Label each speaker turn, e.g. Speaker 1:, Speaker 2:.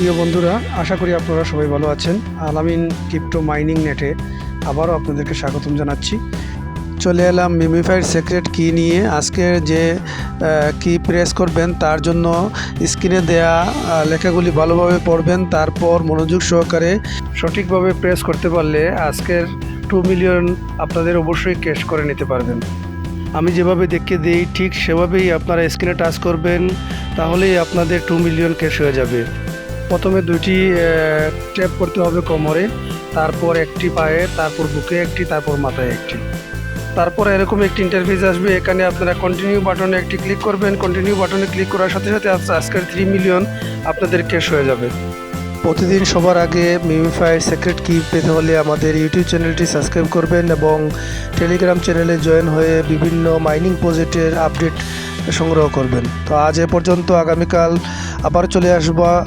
Speaker 1: প্রিয় বন্ধুরা, আশা করি আপনারা সবাই ভালো আছেন। আলামিন ক্রিপ্টো মাইনিং নেটে আবারও আপনাদেরকে স্বাগতম জানাচ্ছি। চলে এলাম মিমিফাইড সিক্রেট কি নিয়ে। আজকে যে কি প্রেস করবেন তার জন্য স্ক্রিনে দেয়া লেখাগুলি ভালোভাবে পড়বেন, তারপর মনোযোগ সহকারে সঠিকভাবে প্রেস করতে পারলে আজকের টু মিলিয়ন আপনাদের অবশ্যই ক্যাশ করে নিতে পারবেন। আমি যেভাবে দেখিয়ে দিই, ঠিক সেভাবেই আপনারা স্ক্রিনে টাচ করবেন, তাহলেই আপনাদের টু মিলিয়ন ক্যাশ হয়ে যাবে। প্রথমে দুইটি ট্যাপ করতে হবে কোমরে, তারপর একটি পায়ে, তারপর বুকে একটি, তারপর মাথায় একটি। তারপর এরকম একটি ইন্টারফেস আসবে, এখানে আপনারা কন্টিনিউ বাটনে একটি ক্লিক করবেন। কন্টিনিউ বাটনে ক্লিক করার সাথে সাথে আজ- আজকের থ্রি মিলিয়ন আপনাদের ক্যাশ হয়ে যাবে। প্রতিদিন সবার আগে মিমিফাইড সিক্রেট কি পেতে হলে আমাদের ইউটিউব চ্যানেলটি সাবস্ক্রাইব করবেন এবং টেলিগ্রাম চ্যানেলে জয়েন হয়ে বিভিন্ন মাইনিং প্রজেক্টের আপডেট সংগ্রহ করবেন। তো আজ এ পর্যন্ত, আগামীকাল আবার চলে আসবা।